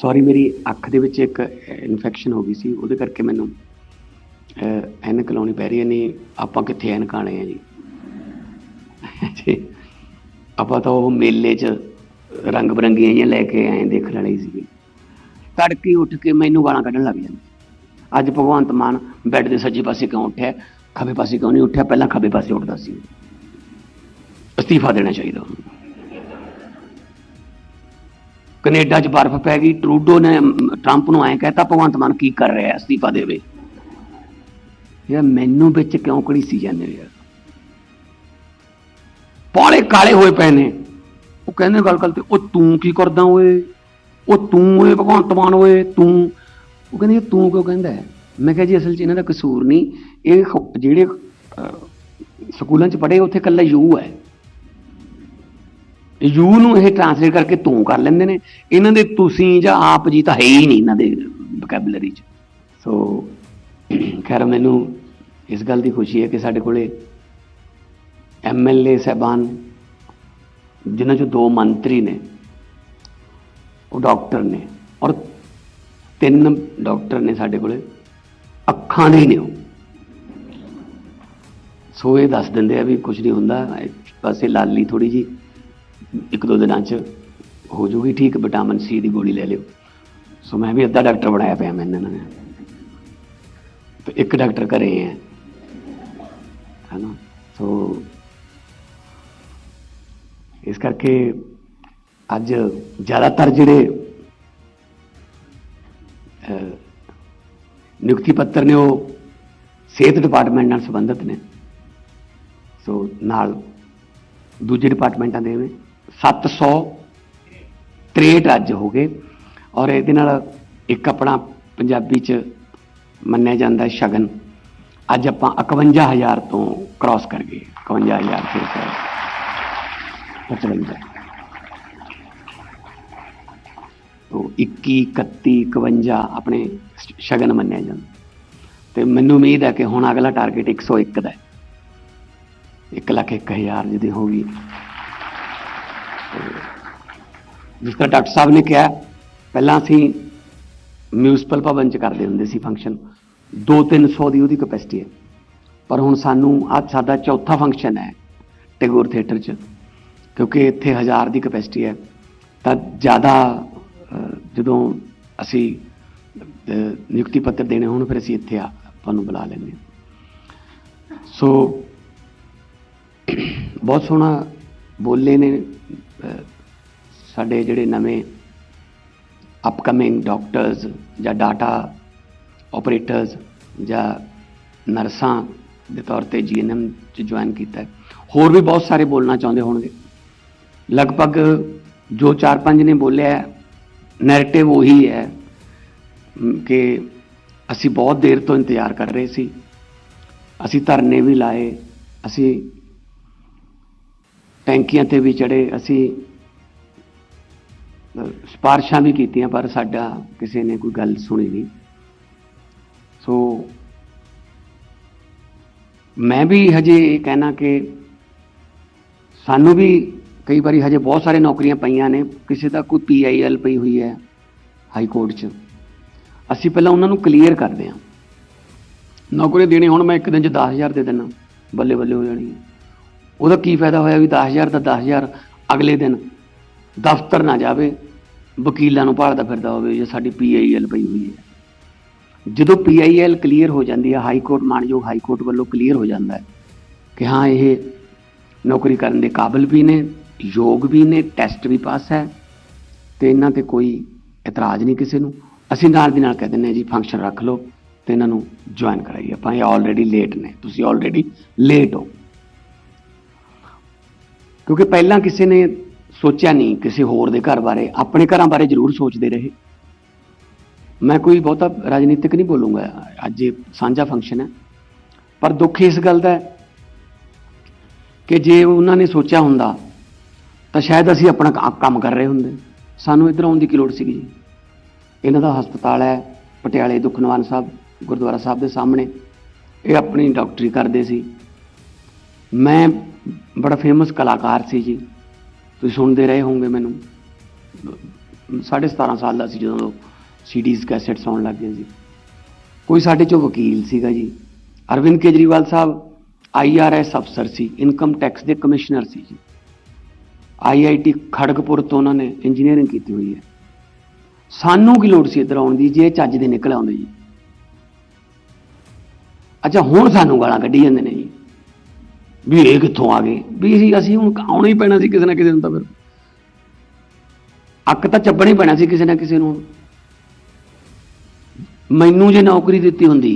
Sorry ਮੇਰੀ ਅੱਖ ਦੇ ਵਿੱਚ ਇੱਕ ਇਨਫੈਕਸ਼ਨ ਹੋ ਗਈ ਸੀ। ਉਹਦੇ ਕਰਕੇ ਮੈਨੂੰ ਐਨਕ ਲਾਉਣੀ ਪੈ ਰਹੀ ਹੈ। ਨਹੀਂ, ਆਪਾਂ ਕਿੱਥੇ ਐਨਕ ਆਣੇ ਆ ਜੀ, ਆਪਾਂ ਤਾਂ ਉਹ ਮੇਲੇ 'ਚ ਰੰਗ ਬਰੰਗੀਆਂ ਜਿਹੀਆਂ ਲੈ ਕੇ ਆਏ, ਦੇਖਣ ਵਾਲੀ ਸੀ। ਤੜਕੇ ਉੱਠ ਕੇ ਮੈਨੂੰ ਗਾਲਾਂ ਕੱਢਣ ਲੱਗ ਜਾਂਦੇ। ਅੱਜ ਭਗਵੰਤ ਮਾਨ ਬੈੱਡ ਦੇ ਸੱਜੇ ਪਾਸੇ ਕਿਉਂ ਉੱਠਿਆ? ਖੱਬੇ ਪਾਸੇ ਕਿਉਂ ਨਹੀਂ ਉੱਠਿਆ? ਪਹਿਲਾਂ ਖੱਬੇ ਪਾਸੇ ਉੱਠਦਾ ਸੀ। ਅਸਤੀਫਾ ਦੇਣਾ ਚਾਹੀਦਾ ਉਹਨੂੰ। ਕੈਨੇਡਾ 'ਚ ਬਰਫ਼ ਪੈ ਗਈ, ਟਰੂਡੋ ਨੇ ਟਰੰਪ ਨੂੰ ਐਂ ਕਹਿਤਾ, ਭਗਵੰਤ ਮਾਨ ਕੀ ਕਰ ਰਿਹਾ ਅਸਤੀਫਾ ਦੇਵੇ। ਯਾਰ ਮੈਨੂੰ ਵਿੱਚ ਕਿਉਂ ਘੜੀਸੀ ਜਾਂਦੇ ਯਾਰ? ਪਾਲੇ ਕਾਲੇ ਹੋਏ ਪਏ ਨੇ। ਉਹ ਕਹਿੰਦੇ ਗੱਲ ਗੱਲ ਤੇ ਉਹ ਤੂੰ ਕੀ ਕਰਦਾ ਓਏ? ਉਹ ਤੂੰ ਓਏ, ਭਗਵੰਤ ਮਾਨ ਓਏ, ਤੂੰ। ਉਹ ਕਹਿੰਦੇ ਤੂੰ ਕਿਉਂ ਕਹਿੰਦਾ ਹੈ? ਮੈਂ ਕਿਹਾ ਜੀ, ਅਸਲ 'ਚ ਇਹਨਾਂ ਦਾ ਕਸੂਰ ਨਹੀਂ। ਇਹ ਜਿਹੜੇ ਸਕੂਲਾਂ 'ਚ ਪੜ੍ਹੇ, ਉੱਥੇ ਕੱਲਾ ਯੂ ਹੈ। ਯੂ ਨੂੰ ਇਹ ਟ੍ਰਾਂਸਲੇਟ ਕਰਕੇ ਤੂੰ ਕਰ ਲੈਂਦੇ ਨੇ। ਇਹਨਾਂ ਦੇ ਤੁਸੀਂ ਜਾਂ ਆਪ ਜੀ ਤਾਂ ਹੈ ਹੀ ਨਹੀਂ ਇਹਨਾਂ ਦੇ ਵੋਕੈਬਲਰੀ 'ਚ। ਸੋ ਖੈਰ, ਮੈਨੂੰ ਇਸ ਗੱਲ ਦੀ ਖੁਸ਼ੀ ਹੈ ਕਿ ਸਾਡੇ ਕੋਲੇ ਐਮਐਲਏ ਸਹਿਬਾਨ, ਜਿਨ੍ਹਾਂ ਚੋਂ ਦੋ ਮੰਤਰੀ ਨੇ, ਉਹ ਡਾਕਟਰ ਨੇ ਔਰ ਤਿੰਨ ਡਾਕਟਰ ਨੇ ਸਾਡੇ ਕੋਲੇ। ਅੱਖਾਂ ਦੇ ਨੇ ਉਹ। ਸੋ ਇਹ ਦੱਸ ਦਿੰਦੇ ਆ ਵੀ ਕੁਝ ਨਹੀਂ ਹੁੰਦਾ। ਇੱਕ ਪਾਸੇ ਲਾਲੀ ਥੋੜੀ ਜੀ ਇੱਕ ਦੋ ਦਿਨਾਂ ਚ ਹੋ ਜੂਗੀ ਠੀਕ, ਵਿਟਾਮਿਨ ਸੀ ਦੀ ਗੋਲੀ ਲੈ ਲਿਓ। ਸੋ ਮੈਂ ਵੀ ਅੱਧਾ ਡਾਕਟਰ ਬਣਾਇਆ ਪਿਆ ਮੈਂ ਇਹਨਾਂ ਨੇ ਤੇ ਇੱਕ ਡਾਕਟਰ ਘਰੇ ਹੈ। ਹਨਾ? ਸੋ ਇਸ ਕਰਕੇ ਅੱਜ ਜ਼ਿਆਦਾਤਰ ਜਿਹੜੇ ਨਿਯੁਕਤੀ ਪੱਤਰ ਨੇ ਉਹ ਸਿਹਤ ਡਿਪਾਰਟਮੈਂਟ ਨਾਲ ਸੰਬੰਧਿਤ ਨੇ। ਸੋ ਨਾਲ ਦੂਜੇ ਡਿਪਾਰਟਮੈਂਟਾਂ ਦੇ ਨੇ। 763 ਅੱਜ ਹੋ ਗਏ ਔਰ ਇਹਦੇ ਨਾਲ ਇੱਕ ਆਪਣਾ ਪੰਜਾਬੀ ਚ ਮੰਨਿਆ ਜਾਂਦਾ ਸ਼ਗਨ। ਅੱਜ ਆਪਾਂ 51000 ਤੋਂ ਕ੍ਰਾਸ ਕਰ ਗਏ। 51000 ਫਿਰ 55 ਤੋ 21 31 51 ਆਪਣੇ ਸ਼ਗਨ ਮੰਨਿਆ ਜਾਂਦਾ। ਤੇ ਮੈਨੂੰ ਉਮੀਦ ਹੈ ਕਿ ਹੁਣ ਅਗਲਾ ਟਾਰਗੇਟ 101 ਦਾ ਹੈ। 1 ਲੱਖ 1000 ਜਿਹਦੀ ਹੋਗੀ ਜਿਸ ਤਰ੍ਹਾਂ ਡਾਕਟਰ ਸਾਹਿਬ ਨੇ ਕਿਹਾ, ਪਹਿਲਾਂ ਅਸੀਂ ਮਿਊਨਿਸਪਲ ਭਵਨ ਚ ਕਰਦੇ ਹੁੰਦੇ ਸੀ ਫੰਕਸ਼ਨ 2-300 ਦੀ ਉਹਦੀ ਕਪੈਸਿਟੀ ਹੈ। ਪਰ ਹੁਣ ਸਾਨੂੰ ਅੱਜ ਸਾਡਾ ਚੌਥਾ ਫੰਕਸ਼ਨ ਹੈ ਟੈਗੋਰ ਥੀਏਟਰ ਚ, ਕਿਉਂਕਿ ਇੱਥੇ 1000 ਦੀ ਕਪੈਸਿਟੀ ਹੈ। ਤਾਂ ਜ਼ਿਆਦਾ ਜਦੋਂ ਅਸੀਂ ਨਿਯੁਕਤੀ ਪੱਤਰ ਦੇਣੇ ਹੋਣ, ਫਿਰ ਅਸੀਂ ਇੱਥੇ ਆਪਾਂ ਨੂੰ ਬੁਲਾ ਲੈਂਦੇ ਹਾਂ। ਸੋ, ਬਹੁਤ ਸੋਹਣਾ ਬੋਲੇ ਨੇ ਸਾਡੇ ਜਿਹੜੇ ਨਵੇਂ ਅਪਕਮਿੰਗ ਡਾਕਟਰਸ ਜਾਂ ਡਾਟਾ ਆਪਰੇਟਰਸ ਜਾਂ ਨਰਸਾਂ ਦੇ ਤੌਰ ਤੇ ਜੀਐਨਐਮ ਚ ਜੁਆਇਨ ਕੀਤਾ ਹੋਰ ਵੀ ਬਹੁਤ ਸਾਰੇ ਬੋਲਣਾ ਚਾਹੁੰਦੇ ਹੋਣਗੇ। ਲਗਭਗ ਜੋ ਚਾਰ ਪੰਜ ਨੇ ਬੋਲਿਆ ਨੈਰੇਟਿਵ ਉਹੀ ਹੈ ਕਿ ਅਸੀਂ ਬਹੁਤ ਦੇਰ ਤੋਂ ਇੰਤਜ਼ਾਰ ਕਰ ਰਹੇ ਸੀ। ਅਸੀਂ ਧਰਨੇ ਵੀ ਲਾਏ, ਅਸੀਂ ਟੈਂਕੀਆਂ ਤੇ ਵੀ ਚੜੇ ਅਸੀਂ ਅ, ਸਿਫਾਰਸ਼ਾਂ ਵੀ ਕੀਤੀਆਂ ਪਰ ਸਾਡਾ ਕਿਸੇ ਨੇ ਕੋਈ ਗੱਲ ਸੁਣੀ ਨਹੀਂ। ਸੋ ਮੈਂ ਵੀ ਹਜੇ ਇਹ ਕਹਿਣਾ ਕਿ ਸਾਨੂੰ ਵੀ ਕਈ ਵਾਰੀ ਹਜੇ ਬਹੁਤ ਸਾਰੇ ਨੌਕਰੀਆਂ ਪਈਆਂ ਨੇ ਕਿਸੇ ਦਾ ਕੋਈ ਪੀਆਈਐਲ ਪਈ ਹੋਈ ਹੈ ਹਾਈ ਕੋਰਟ 'ਚ। ਅਸੀਂ ਪਹਿਲਾਂ ਉਹਨਾਂ ਨੂੰ ਕਲੀਅਰ ਕਰਦੇ ਹਾਂ। ਨੌਕਰੀ ਦੇਣੀ ਹੁਣ ਮੈਂ ਇੱਕ ਦਿਨ 'ਚ 10000 ਦੇ ਦੇਣਾ ਬੱਲੇ ਬੱਲੇ ਹੋ ਜਾਣੀ ਹੈ। ਉਹਦਾ ਕੀ ਫਾਇਦਾ ਹੋਇਆ ਵੀ 10000 ਦਾ 10000 ਅਗਲੇ ਦਿਨ ਦਫ਼ਤਰ ਨਾ ਜਾਵੇ, ਵਕੀਲਾਂ ਨੂੰ ਭਾਲਦਾ ਫਿਰਦਾ ਹੋਵੇ ਜੇ ਸਾਡੀ ਪੀਆਈਐਲ ਪਈ ਹੋਈ ਹੈ। ਜਦੋਂ ਪੀਆਈਐਲ ਕਲੀਅਰ ਹੋ ਜਾਂਦੀ ਹੈ ਹਾਈ ਕੋਰਟ ਮਾਨਯੋਗ ਹਾਈ ਕੋਰਟ ਵੱਲੋਂ ਕਲੀਅਰ ਹੋ ਜਾਂਦਾ ਹੈ ਕਿ ਹਾਂ, ਇਹ ਨੌਕਰੀ ਕਰਨ ਦੇ ਕਾਬਿਲ ਵੀ ਨੇ, ਯੋਗ ਵੀ ਨੇ ਟੈਸਟ ਵੀ ਪਾਸ ਹੈ ਤੇ ਇਹਨਾਂ ਤੇ ਕੋਈ ਇਤਰਾਜ਼ ਨਹੀਂ ਕਿਸੇ ਨੂੰ। ਅਸੀਂ ਨਾਲ ਦੀ ਨਾਲ ਕਹਿ ਦਿੰਦੇ ਹਾਂ ਜੀ ਫੰਕਸ਼ਨ ਰੱਖ ਲਓ ਤੇ ਇਹਨਾਂ ਨੂੰ ਜੁਆਇਨ ਕਰਾਈਏ। ਆਪਾਂ ਇਹ ਆਲਰੇਡੀ ਲੇਟ ਨੇ। ਤੁਸੀਂ ਆਲਰੇਡੀ ਲੇਟ ਹੋ। ਕਿਉਂਕਿ ਪਹਿਲਾਂ ਕਿਸੇ ਨੇ ਸੋਚਿਆ ਨਹੀਂ ਕਿਸੇ ਹੋਰ ਦੇ ਘਰ ਬਾਰੇ, ਆਪਣੇ ਘਰਾਂ ਬਾਰੇ ਜ਼ਰੂਰ ਸੋਚਦੇ ਰਹੇ। ਮੈਂ ਕੋਈ ਬਹੁਤਾ ਰਾਜਨੀਤਿਕ ਨਹੀਂ ਬੋਲੂੰਗਾ, ਅੱਜ ਇਹ ਸਾਂਝਾ ਫੰਕਸ਼ਨ ਹੈ। ਪਰ ਦੁੱਖ ਇਸ ਗੱਲ ਦਾ ਹੈ ਕਿ ਜੇ ਉਹਨਾਂ ਨੇ ਸੋਚਿਆ ਹੁੰਦਾ, ਤਾਂ ਸ਼ਾਇਦ ਅਸੀਂ ਆਪਣਾ ਕ- ਕੰਮ ਕਰ ਰਹੇ ਹੁੰਦੇ। ਸਾਨੂੰ ਇੱਧਰ ਆਉਣ ਦੀ ਕੀ ਲੋੜ ਸੀਗੀ ਜੀ? ਇਹਨਾਂ ਦਾ ਹਸਪਤਾਲ ਹੈ, ਪਟਿਆਲੇ ਦੁਖਨਵਾਨ ਸਾਹਿਬ, ਗੁਰਦੁਆਰਾ ਸਾਹਿਬ ਦੇ ਸਾਹਮਣੇ। ਇਹ ਆਪਣੀ ਡਾਕਟਰੀ ਕਰਦੇ ਸੀ। ਮੈਂ ਬੜਾ ਫੇਮਸ ਕਲਾਕਾਰ ਸੀ ਜੀ। ਤੁਸੀਂ ਸੁਣਦੇ ਰਹੇ ਹੋਵੋਗੇ ਮੈਨੂੰ। ਸਾਢੇ 17 ਸਾਲ ਦਾ ਸੀ ਜਦੋਂ ਸੀਡੀਜ਼ ਕੈਸੇਟਸ ਆਉਣ ਲੱਗ ਗਏ ਸੀ। ਕੋਈ ਸਾਡੇ ਚੋਂ ਵਕੀਲ ਸੀਗਾ ਜੀ। ਅਰਵਿੰਦ ਕੇਜਰੀਵਾਲ ਸਾਹਿਬ ਆਈਆਰਐਸ ਅਫਸਰ ਸੀ ਇਨਕਮ ਟੈਕਸ ਦੇ ਕਮਿਸ਼ਨਰ ਸੀ ਜੀ। ਆਈਆਈਟੀ ਖੜਗਪੁਰ ਤੋਂ ਉਹਨਾਂ ਨੇ ਇੰਜੀਨੀਅਰਿੰਗ ਕੀਤੀ ਹੋਈ ਹੈ। ਸਾਨੂੰ ਕੀ ਲੋੜ ਸੀ ਇੱਧਰ ਆਉਣ ਦੀ, ਜੇ ਚੱਜ ਦੇ ਨਿਕਲ ਆਉਂਦੇ ਜੀ। ਅੱਛਾ, ਹੁਣ ਸਾਨੂੰ ਗਾਲਾਂ ਕੱਢੀ ਜਾਂਦੇ ਨੇ ਜੀ। ਵੀ ਇਹ ਕਿੱਥੋਂ ਆ ਗਏ? ਵੀ ਅਸੀਂ ਅਸੀਂ ਹੁਣ ਆਉਣਾ ਹੀ ਪੈਣਾ ਸੀ ਕਿਸੇ ਨਾ ਕਿਸੇ ਨੂੰ ਤਾਂ ਫਿਰ। ਅੱਕ ਤਾਂ ਚੱਬਣਾ ਹੀ ਪੈਣਾ ਸੀ ਕਿਸੇ ਨਾ ਕਿਸੇ ਨੂੰ। ਮੈਨੂੰ ਜੇ ਨੌਕਰੀ ਦਿੱਤੀ ਹੁੰਦੀ,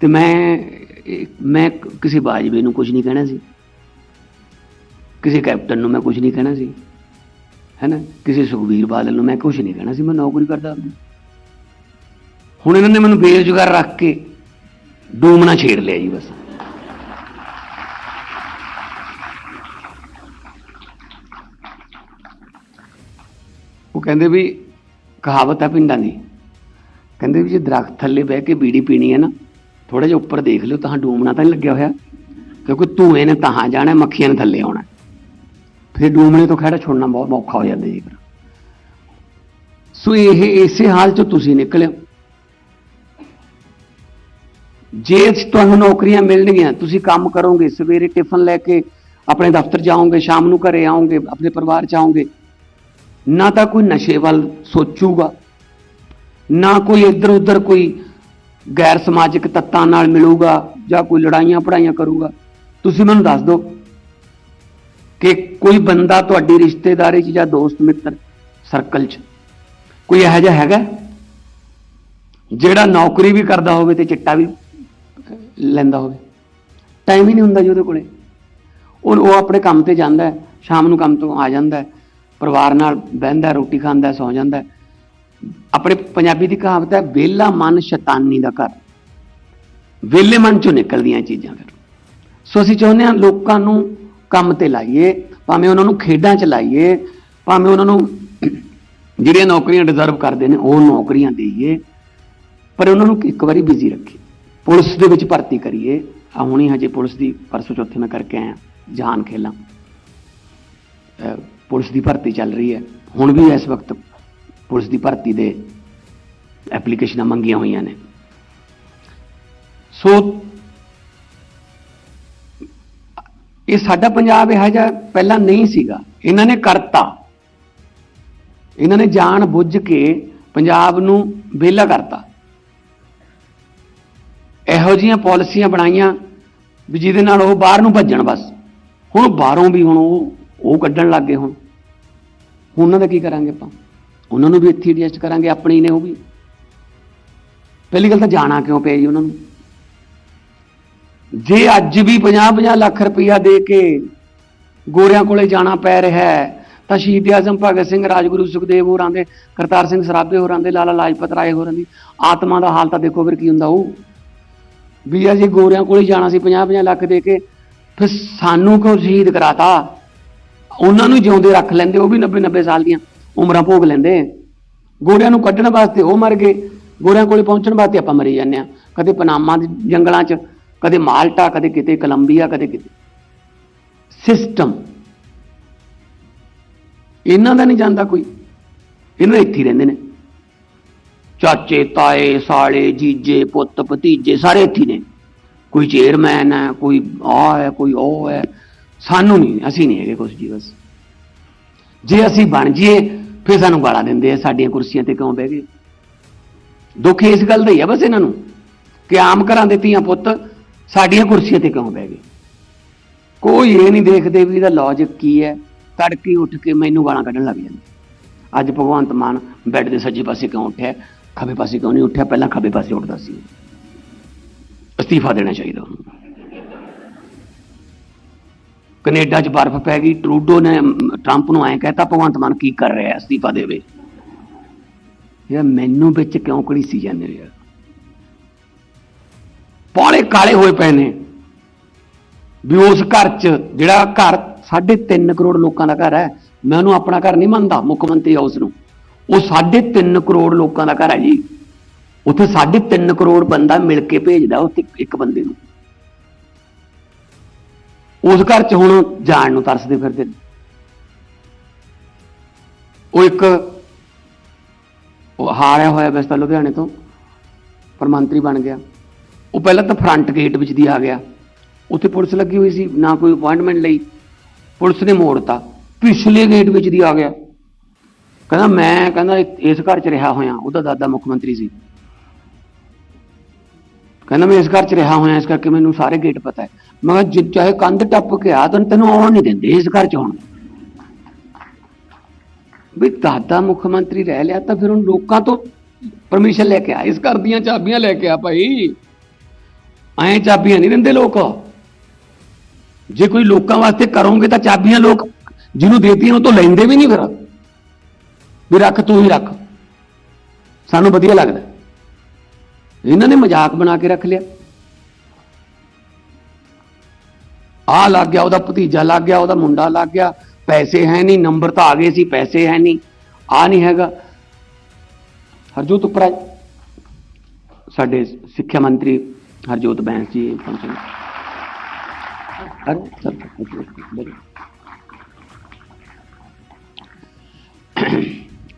ਤੇ ਮੈਂ ਮੈਂ ਕਿਸੇ ਬਾਜਵੇ ਨੂੰ ਕੁਝ ਨਹੀਂ ਕਹਿਣਾ ਸੀ। ਕਿਸੇ ਕੈਪਟਨ ਨੂੰ ਮੈਂ ਕੁਝ ਨਹੀਂ ਕਹਿਣਾ ਸੀ। ਹੈਨਾ? ਕਿਸੇ ਸੁਖਬੀਰ ਬਾਦਲ ਨੂੰ ਮੈਂ ਕੁਝ ਨਹੀਂ ਕਹਿਣਾ ਸੀ। ਮੈਂ ਨੌਕਰੀ ਕਰਦਾ ਹੁਣ ਇਹਨਾਂ ਨੇ ਮੈਨੂੰ ਬੇਰੁਜ਼ਗਾਰ ਰੱਖ ਕੇ ਡੂਮਣਾ ਛੇੜ ਲਿਆ ਜੀ ਬਸ। ਕਹਿੰਦੇ ਵੀ ਕਹਾਵਤ ਹੈ ਪਿੰਡਾਂ ਦੀ। ਕਹਿੰਦੇ ਵੀ ਜੇ ਦਰਖਤ ਥੱਲੇ ਬਹਿ ਕੇ ਬੀੜੀ ਪੀਣੀ ਹੈ ਨਾ ਥੋੜਾ ਜਿਹਾ ਉੱਪਰ ਦੇਖ ਲਿਓ, ਤਾਂ ਡੂਮਣਾ ਤਾਂ ਨਹੀਂ ਲੱਗਿਆ ਹੋਇਆ। ਕਿਉਂਕਿ ਧੂਏ ਨੇ ਤਾਂ ਜਾਣਾ, ਮੱਖੀਆਂ ਨੇ ਥੱਲੇ ਆਉਣਾ। ਫਿਰ ਡੂਮਣੇ ਤੋਂ ਖੜਾ ਛੋੜਨਾ ਬਹੁਤ ਔਖਾ ਹੋ ਜਾਂਦਾ ਜੀ ਫਿਰ ਸੋ ਇਹ ਇਸੇ ਹਾਲ ਚੋਂ ਤੁਸੀਂ ਨਿਕਲਿਓ। ਜੇ ਤੁਹਾਨੂੰ ਨੌਕਰੀਆਂ ਮਿਲਣਗੀਆਂ, ਤੁਸੀਂ ਕੰਮ ਕਰੋਗੇ, ਸਵੇਰੇ ਟਿਫਨ ਲੈ ਕੇ ਆਪਣੇ ਦਫ਼ਤਰ ਜਾਓਗੇ, ਸ਼ਾਮ ਨੂੰ ਘਰੇ ਆਓਗੇ, ਆਪਣੇ ਪਰਿਵਾਰ ਚ ਆਓਗੇ ਨਾ ਤਾਂ ਕੋਈ ਨਸ਼ੇ ਵੱਲ ਸੋਚੂਗਾ, ਨਾ ਕੋਈ ਇੱਧਰ ਉੱਧਰ ਕੋਈ ਗੈਰ ਸਮਾਜਿਕ ਤੱਤਾਂ ਨਾਲ ਮਿਲੂਗਾ ਜਾਂ ਕੋਈ ਲੜਾਈਆਂ ਪੜਾਈਆਂ ਕਰੂਗਾ। ਤੁਸੀਂ ਮੈਨੂੰ ਦੱਸ ਦਿਓ ਕਿ ਕੋਈ ਬੰਦਾ ਤੁਹਾਡੀ ਰਿਸ਼ਤੇਦਾਰੀ 'ਚ ਜਾਂ ਦੋਸਤ ਮਿੱਤਰ ਸਰਕਲ 'ਚ ਕੋਈ ਇਹੋ ਜਿਹਾ ਹੈਗਾ? ਜਿਹੜਾ ਨੌਕਰੀ ਵੀ ਕਰਦਾ ਹੋਵੇ ਤੇ ਚਿੱਟਾ ਵੀ ਲੈਂਦਾ ਹੋਵੇ। ਟਾਈਮ ਹੀ ਨਹੀਂ ਹੁੰਦਾ ਜੀ ਉਹਦੇ ਕੋਲੇ। ਉਹ ਉਹ ਆਪਣੇ ਕੰਮ ਤੇ ਜਾਂਦਾ ਹੈ, ਸ਼ਾਮ ਨੂੰ ਕੰਮ ਤੋਂ ਆ ਜਾਂਦਾ ਹੈ। ਪਰਿਵਾਰ ਨਾਲ ਬਹਿੰਦਾ ਰੋਟੀ ਖਾਂਦਾ ਹੈ, ਸੌ ਜਾਂਦਾ। ਆਪਣੇ ਪੰਜਾਬੀ ਦੀ ਕਹਾਵਤ ਹੈ ਵਿਹਲਾ ਮਨ ਸ਼ੈਤਾਨੀ ਦਾ ਘਰ। ਵਿਹਲੇ ਮਨ ਚੋਂ ਨਿਕਲਦੀਆਂ ਚੀਜ਼ਾਂ ਫਿਰ। ਸੋ ਅਸੀਂ ਚਾਹੁੰਦੇ ਹਾਂ ਲੋਕਾਂ ਨੂੰ ਕੰਮ ਤੇ ਲਾਈਏ ਭਾਵੇਂ ਉਹਨਾਂ ਨੂੰ ਖੇਡਾਂ ਚ ਲਾਈਏ ਭਾਵੇਂ ਉਹਨਾਂ ਨੂੰ ਜਿਹੜੀਆਂ ਨੌਕਰੀਆਂ ਡਿਜ਼ਰਵ ਕਰਦੇ ਨੇ ਉਹ ਨੌਕਰੀਆਂ ਦੇਈਏ ਪਰ ਉਹਨਾਂ ਨੂੰ ਇੱਕ ਵਾਰੀ ਬਿਜ਼ੀ ਰੱਖੀਏ। ਪੁਲਿਸ ਦੇ ਵਿੱਚ ਭਰਤੀ ਕਰੀਏ। ਆ ਹੁਣੀ ਹਜੇ ਪੁਲਿਸ ਦੀ ਪਰਸੋਂ ਚੌਥੇ ਮੈਂ ਕਰਕੇ ਆਇਆ ਜਹਾਨ ਖੇਲਾਂ। ਪੁਲਿਸ ਦੀ ਭਰਤੀ ਚੱਲ ਰਹੀ ਹੈ। ਹੁਣ ਵੀ ਇਸ ਵਕਤ ਪੁਲਿਸ ਦੀ ਭਰਤੀ ਦੇ ਐਪਲੀਕੇਸ਼ਨਾਂ ਮੰਗੀਆਂ ਹੋਈਆਂ ਨੇ। ਸੋ, ਇਹ ਸਾਡਾ ਪੰਜਾਬ ਇਹੋ ਜਿਹਾ ਪਹਿਲਾਂ ਨਹੀਂ ਸੀਗਾ। ਇਹਨਾਂ ਨੇ ਕਰਤਾ। ਇਹਨਾਂ ਨੇ ਜਾਣ ਬੁੱਝ ਕੇ ਪੰਜਾਬ ਨੂੰ ਵਿਹਲਾ ਕਰਤਾ। ਇਹੋ ਜੀਆਂ ਪਾਲਿਸੀਆਂ ਬਣਾਈਆਂ ਵੀ ਜਿਹਦੇ ਨਾਲ ਉਹ ਬਾਹਰ ਨੂੰ ਭੱਜਣ ਬਸ। ਹੁਣ ਬਾਹਰੋਂ ਵੀ ਹੁਣ ਉਹ ਉਹ ਕੱਢਣ ਲੱਗ ਗਏ ਹੁਣ ਹੁਣ। ਉਹਨਾਂ ਦਾ ਕੀ ਕਰਾਂਗੇ ਆਪਾਂ? ਉਹਨਾਂ ਨੂੰ ਵੀ ਇੱਥੇ ਐਡਜਸਟ ਕਰਾਂਗੇ, ਆਪਣੀ ਨੇ ਉਹ ਵੀ। ਪਹਿਲੀ ਗੱਲ ਤਾਂ ਜਾਣਾ ਕਿਉਂ ਪਿਆ ਜੀ ਉਹਨਾਂ ਨੂੰ? ਜੇ ਅੱਜ ਵੀ 50-50 ਲੱਖ ਰੁਪਈਆ ਦੇ ਕੇ ਗੋਰਿਆਂ ਕੋਲੇ ਜਾਣਾ ਪੈ ਰਿਹਾ ਹੈ, ਤਾਂ ਸ਼ਹੀਦ ਆਜ਼ਮ ਭਗਤ ਸਿੰਘ, ਰਾਜਗੁਰੂ ਸੁਖਦੇਵ ਹੋਰਾਂ ਦੇ, ਕਰਤਾਰ ਸਿੰਘ ਸਰਾਭੇ ਹੋਰਾਂ ਦੇ, ਲਾਲਾ ਲਾਜਪਤ ਰਾਏ ਹੋਰਾਂ ਦੀ ਆਤਮਾ ਦਾ ਹਾਲ ਤਾਂ ਦੇਖੋ ਫਿਰ ਕੀ ਹੁੰਦਾ ਉਹ ਵੀ ਅਸੀਂ ਗੋਰਿਆਂ ਕੋਲੇ ਜਾਣਾ ਸੀ 50-50 ਲੱਖ ਦੇ ਕੇ, ਫਿਰ ਸਾਨੂੰ ਕਿਉਂ ਸ਼ਹੀਦ ਕਰਾਤਾ? ਉਹਨਾਂ ਨੂੰ ਜਿਉਂਦੇ ਰੱਖ ਲੈਂਦੇ, ਉਹ ਵੀ 90-90 ਸਾਲ ਦੀਆਂ ਉਮਰਾਂ ਭੋਗ ਲੈਂਦੇ। ਗੋਰਿਆਂ ਨੂੰ ਕੱਢਣ ਵਾਸਤੇ ਉਹ ਮਰ ਗਏ। ਗੋਰਿਆਂ ਕੋਲੇ ਪਹੁੰਚਣ ਵਾਸਤੇ ਆਪਾਂ ਮਰੀ ਜਾਂਦੇ ਆ ਕਦੇ ਪਨਾਮਾ ਦੇ ਜੰਗਲਾਂ 'ਚ, ਕਦੇ ਮਾਲਟਾ, ਕਦੇ ਕਿਤੇ ਕੋਲੰਬੀਆ, ਕਦੇ ਕਿਤੇ। ਸਿਸਟਮ ਇਹਨਾਂ ਦਾ ਨਹੀਂ ਜਾਂਦਾ ਕੋਈ। ਇਹਨਾਂ ਇੱਥੇ ਹੀ ਰਹਿੰਦੇ ਨੇ। ਚਾਚੇ, ਤਾਏ, ਸਾਲੇ, ਜੀਜੇ, ਪੁੱਤ, ਭਤੀਜੇ ਸਾਰੇ ਇੱਥੇ ਨੇ। ਕੋਈ ਚੇਅਰਮੈਨ ਹੈ, ਕੋਈ ਆ ਹੈ, ਕੋਈ ਉਹ ਹੈ। ਸਾਨੂੰ ਨਹੀਂ, ਅਸੀਂ ਨਹੀਂ ਹੈਗੇ ਕੁਛ ਜੀ ਬਸ। ਜੇ ਅਸੀਂ ਬਣ ਜਾਈਏ, ਫਿਰ ਸਾਨੂੰ ਗਾਲਾਂ ਦਿੰਦੇ ਆ, ਸਾਡੀਆਂ ਕੁਰਸੀਆਂ ਤੇ ਕਿਉਂ ਬਹਿ ਗਏ? ਦੁੱਖ ਇਸ ਗੱਲ ਦਾ ਹੀ ਆ ਬਸ ਇਹਨਾਂ ਨੂੰ, ਕਿ ਆਮ ਘਰਾਂ ਦੇ ਧੀਆਂ ਪੁੱਤ ਸਾਡੀਆਂ ਕੁਰਸੀਆਂ ਤੇ ਕਿਉਂ ਬਹਿ ਗਏ? ਕੋਈ ਇਹ ਨਹੀਂ ਦੇਖਦੇ ਵੀ ਇਹਦਾ ਲੌਜਿਕ ਕੀ ਹੈ। ਤੜਕੇ ਉੱਠ ਕੇ ਮੈਨੂੰ ਗਾਲਾਂ ਕੱਢਣ ਲੱਗ ਜਾਂਦੇ। ਅੱਜ ਭਗਵੰਤ ਮਾਨ ਬੈੱਡ ਦੇ ਸੱਜੇ ਪਾਸੇ ਕਿਉਂ ਉੱਠਿਆ? ਖੱਬੇ ਪਾਸੇ ਕਿਉਂ ਨਹੀਂ ਉੱਠਿਆ? ਪਹਿਲਾਂ ਖੱਬੇ ਪਾਸੇ ਉੱਠਦਾ ਸੀ। ਅਸਤੀਫਾ ਦੇਣਾ ਚਾਹੀਦਾ ਉਹਨੂੰ। ਕੈਨੇਡਾ 'ਚ ਬਰਫ਼ ਪੈ ਗਈ ਟਰੂਡੋ ਨੇ ਟਰੰਪ ਨੂੰ ਐਂ ਕਹਿਤਾ ਭਗਵੰਤ ਮਾਨ ਕੀ ਕਰ ਰਿਹਾ ਹੈ, ਅਸਤੀਫਾ ਦੇਵੇ। ਯਾਰ ਮੈਨੂੰ ਵਿੱਚ ਕਿਉਂ ਘੜੀਸੀ ਜਾਂਦੇ ਹੋ ਯਾਰ? ਪੌਲੇ ਕਾਲੇ ਹੋਏ ਪਏ ਨੇ। ਵੀ ਉਸ ਘਰ 'ਚ ਜਿਹੜਾ ਘਰ 3.5 ਕਰੋੜ ਲੋਕਾਂ ਦਾ ਘਰ ਹੈ ਮੈਂ ਉਹਨੂੰ ਆਪਣਾ ਘਰ ਨਹੀਂ ਮੰਨਦਾ ਮੁੱਖ ਮੰਤਰੀ ਹਾਊਸ ਨੂੰ ਉਹ 3.5 ਕਰੋੜ ਲੋਕਾਂ ਦਾ ਘਰ ਹੈ ਜੀ। ਉੱਥੇ 3.5 ਕਰੋੜ ਬੰਦਾ ਮਿਲ ਕੇ ਭੇਜਦਾ ਉੱਥੇ ਇੱਕ ਬੰਦੇ ਨੂੰ। ਉਸ ਘਰ 'ਚ ਹੁਣ ਜਾਣ ਨੂੰ ਤਰਸਦੇ ਫਿਰਦੇ ਨੇ। ਉਹ ਇੱਕ ਉਹ ਹਾਰਿਆ ਹੋਇਆ ਵੈਸਤਾ ਲੁਧਿਆਣੇ ਤੋਂ, ਪਰ ਮੰਤਰੀ ਬਣ ਗਿਆ। ਉਹ ਪਹਿਲਾਂ ਤਾਂ ਫਰੰਟ ਗੇਟ ਵਿੱਚ ਦੀ ਆ ਗਿਆ। ਉੱਥੇ ਪੁਲਿਸ ਲੱਗੀ ਹੋਈ ਸੀ, ਨਾ ਕੋਈ ਅਪਾਇੰਟਮੈਂਟ ਲਈ। ਪੁਲਿਸ ਨੇ ਮੋੜਤਾ। ਪਿਛਲੇ ਗੇਟ ਵਿੱਚ ਦੀ ਆ ਗਿਆ। ਕਹਿੰਦਾ ਮੈਂ, ਕਹਿੰਦਾ ਇਸ ਘਰ 'ਚ ਰਿਹਾ ਹੋਇਆ, ਉਹਦਾ ਦਾਦਾ ਮੁੱਖ ਮੰਤਰੀ ਸੀ। ਕਹਿੰਦਾ ਮੈਂ ਇਸ ਘਰ 'ਚ ਰਿਹਾ ਹੋਇਆ, ਇਸ ਕਰਕੇ ਮੈਨੂੰ ਸਾਰੇ ਗੇਟ ਪਤਾ ਹੈ। ਮੈਂ ਕਿਹਾ, ਜੇ ਚਾਹੇ ਕੰਧ ਟੱਪ ਕੇ ਆ, ਤੈਨੂੰ ਤੈਨੂੰ ਆਉਣ ਨਹੀਂ ਦਿੰਦੇ ਇਸ ਘਰ 'ਚ ਹੁਣ ਵੀ ਦਾਦਾ ਮੁੱਖ ਮੰਤਰੀ ਰਹਿ ਲਿਆ ਤਾਂ ਫਿਰ ਹੁਣ ਲੋਕਾਂ ਤੋਂ ਪਰਮਿਸ਼ਨ ਲੈ ਕੇ ਆ, ਇਸ ਘਰ ਦੀਆਂ ਚਾਬੀਆਂ ਲੈ ਕੇ ਆ ਭਾਈ। ਐਂ ਚਾਬੀਆਂ ਨਹੀਂ ਦਿੰਦੇ ਲੋਕ। ਜੇ ਕੋਈ ਲੋਕਾਂ ਵਾਸਤੇ ਕਰੋਗੇ ਤਾਂ ਚਾਬੀਆਂ ਲੋਕ ਜਿਹਨੂੰ ਦੇਤੀਆਂ, ਉਹ ਤੋਂ ਲੈਂਦੇ ਵੀ ਨਹੀਂ ਫਿਰ। ਵੀ ਰੱਖ, ਤੂੰ ਹੀ ਰੱਖ। ਸਾਨੂੰ ਵਧੀਆ ਲੱਗਦਾ। ਇਹਨਾਂ ਨੇ ਮਜ਼ਾਕ ਬਣਾ ਕੇ ਰੱਖ ਲਿਆ। ਆ ਲੱਗ ਗਿਆ, ਉਹਦਾ ਭਤੀਜਾ ਲੱਗ ਗਿਆ, ਉਹਦਾ ਮੁੰਡਾ ਲੱਗ ਗਿਆ। ਪੈਸੇ ਹੈ ਨਹੀਂ, ਨੰਬਰ ਤਾਂ ਆ ਗਏ ਸੀ, ਪੈਸੇ ਹੈ ਨਹੀਂ। ਆ ਨਹੀਂ ਹੈਗਾ। ਹਰਜੋਤ ਉਪਰਾ ਸਾਡੇ ਸਿੱਖਿਆ ਮੰਤਰੀ ਹਰਜੋਤ ਬੈਂਸ ਜੀ ਪਹੁੰਚੇ ਨੇ।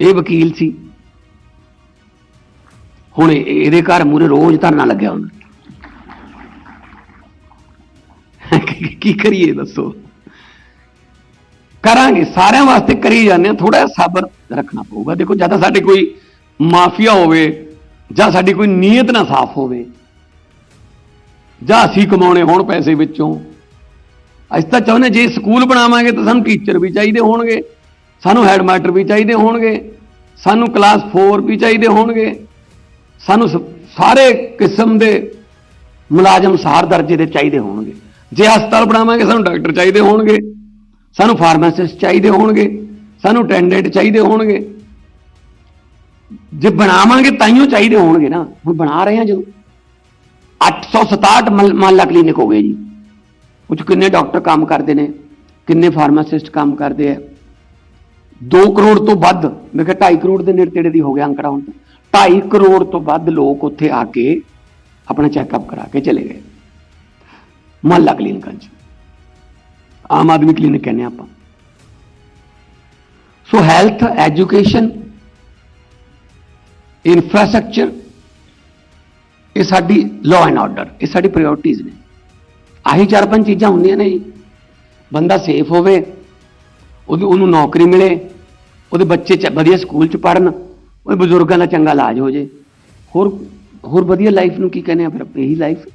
ਇਹ ਵਕੀਲ ਸੀ। ਹੁਣ ਇਹਦੇ ਘਰ ਮੂਰੇ ਰੋਜ਼ ਧਰਨਾ ਲੱਗਿਆ ਹੁੰਦਾ। ਕੀ- ਕੀ ਕਰੀਏ ਦੱਸੋ? ਕਰਾਂਗੇ, ਸਾਰਿਆਂ ਵਾਸਤੇ ਕਰੀ ਜਾਂਦੇ ਆ ਥੋੜਾ ਜਿਹਾ ਸਬਰ ਰੱਖਣਾ ਪਊਗਾ। ਦੇਖੋ, ਜਾਂ ਤਾਂ ਸਾਡੇ ਕੋਈ ਮਾਫੀਆ ਹੋਵੇ, ਜਾਂ ਸਾਡੀ ਕੋਈ ਨੀਅਤ ਨਾ ਸਾਫ਼ ਹੋਵੇ। ਜਾਂ ਅਸੀਂ ਕਮਾਉਣੇ ਹੋਣ ਪੈਸੇ ਵਿੱਚੋਂ। ਅਸੀਂ ਤਾਂ ਚਾਹੁੰਦੇ ਜੇ ਸਕੂਲ ਬਣਾਵਾਂਗੇ ਤਾਂ ਸਾਨੂੰ ਟੀਚਰ ਵੀ ਚਾਹੀਦੇ ਹੋਣਗੇ, ਸਾਨੂੰ ਹੈਡਮਾਸਟਰ ਵੀ ਚਾਹੀਦੇ ਹੋਣਗੇ, ਸਾਨੂੰ ਕਲਾਸ 4 ਵੀ ਚਾਹੀਦੇ ਹੋਣਗੇ। ਸਾਨੂੰ ਸ- ਸਾਰੇ ਕਿਸਮ ਦੇ ਮੁਲਾਜ਼ਮ ਸਾਰ ਦਰਜੇ ਦੇ ਚਾਹੀਦੇ ਹੋਣਗੇ। ਜੇ ਹਸਪਤਾਲ ਬਣਾਵਾਂਗੇ, ਸਾਨੂੰ ਡਾਕਟਰ ਚਾਹੀਦੇ ਹੋਣਗੇ, ਸਾਨੂੰ ਫਾਰਮਾਸਿਸਟ ਚਾਹੀਦੇ ਹੋਣਗੇ, ਸਾਨੂੰ ਅਟੈਂਡੈਂਟ ਚਾਹੀਦੇ ਹੋਣਗੇ। ਜੇ ਬਣਾਵਾਂਗੇ ਤਾਈਓ ਚਾਹੀਦੇ ਹੋਣਗੇ ਨਾ। ਹੁਣ ਬਣਾ ਰਹੇ ਹਾਂ ਜਦੋਂ। 867 ਮਲ- ਮਹੱਲਾ ਕਲੀਨਿਕ ਹੋ ਗਏ ਜੀ। ਉਹ 'ਚ ਕਿੰਨੇ ਡਾਕਟਰ ਕੰਮ ਕਰਦੇ ਨੇ, ਕਿੰਨੇ ਫਾਰਮਾਸਿਸਟ ਕੰਮ ਕਰਦੇ ਆ। 2 ਕਰੋੜ ਤੋਂ ਵੱਧ, ਮੈਂ ਕਿਹਾ 2.5 ਕਰੋੜ ਦੇ ਨੇੜੇ ਤੇੜੇ ਦੀ ਹੋ ਗਿਆ ਅੰਕੜਾ ਹੁਣ ਤਾਂ 2.5 ਕਰੋੜ ਤੋਂ ਵੱਧ ਲੋਕ ਉੱਥੇ ਆ ਕੇ ਆਪਣਾ ਚੈੱਕਅਪ ਕਰਾ ਕੇ ਚਲੇ ਗਏ ਮਹੱਲਾ ਕਲੀਨਿਕਾਂ 'ਚ ਆਮ ਆਦਮੀ ਕਲੀਨਿਕ ਕਹਿੰਦੇ ਆਪਾਂ ਸੋ ਹੈਲਥ ਐਜੂਕੇਸ਼ਨ ਇਨਫਰਾਸਟ੍ਰਕਚਰ ਇਹ ਸਾਡੀ ਲਾਅ ਐਂਡ ਆਰਡਰ ਇਹ ਸਾਡੀ ਪ੍ਰਾਇੋਰਟੀਜ਼ ਨੇ ਆਹੀ ਚਾਰ ਪੰਜ ਚੀਜ਼ਾਂ ਹੁੰਦੀਆਂ ਨੇ ਜੀ ਬੰਦਾ ਸੇਫ ਹੋਵੇ ਉਹਦੀ ਉਹਨੂੰ ਨੌਕਰੀ ਮਿਲੇ ਉਹਦੇ ਬੱਚੇ ਚ ਵਧੀਆ ਸਕੂਲ ਚ ਪੜਨ ਉਹ ਬਜ਼ੁਰਗਾਂ ਦਾ ਚੰਗਾ ਇਲਾਜ ਹੋ ਜੇ। ਹੋਰ ਹੋਰ ਵਧੀਆ ਲਾਈਫ ਨੂੰ ਕੀ ਕਹਿੰਦੇ ਆ ਫਿਰ? ਇਹੀ ਲਾਈਫ